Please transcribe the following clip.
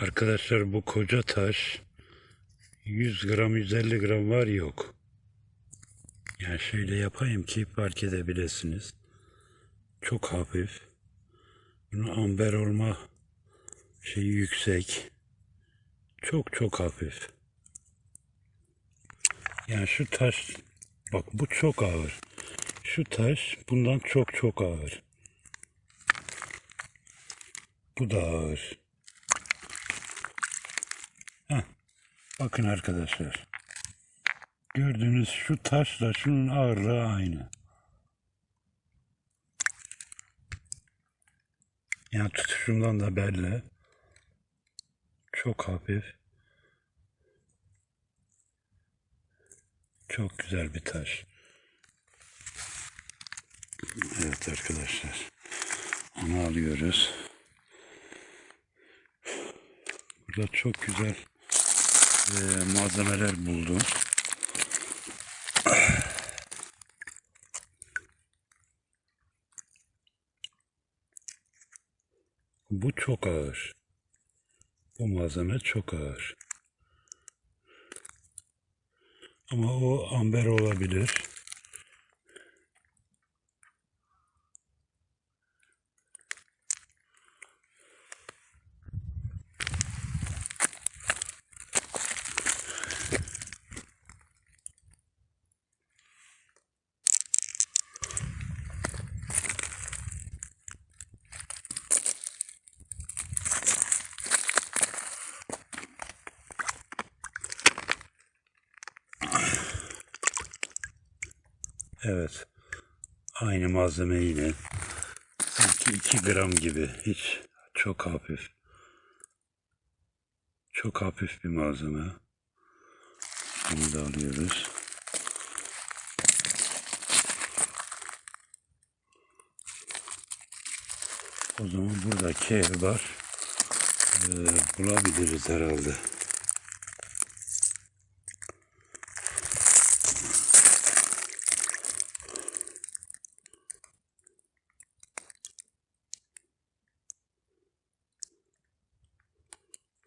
Arkadaşlar bu koca taş 100 gram 150 gram var yok. Yani şöyle yapayım ki fark edebilirsiniz. Çok hafif. Bunun amber olma şeyi yüksek. Çok çok hafif. Yani şu taş bak bu çok ağır. Şu taş bundan çok çok ağır. Bu da ağır. Bakın arkadaşlar. Gördüğünüz şu taşla şunun ağırlığı aynı. Yani tutuşumdan da belli. Çok hafif. Çok güzel bir taş. Evet arkadaşlar. Onu alıyoruz. Burada çok güzel eee, malzemeler buldum. Bu çok ağır. Bu malzeme çok ağır. Ama o amber olabilir. Evet. Aynı malzeme yine. Sanki 2 gram gibi. Hiç çok hafif. Çok hafif bir malzeme. Bunu da alıyoruz. O zaman burada K var. Ee, bulabiliriz herhalde.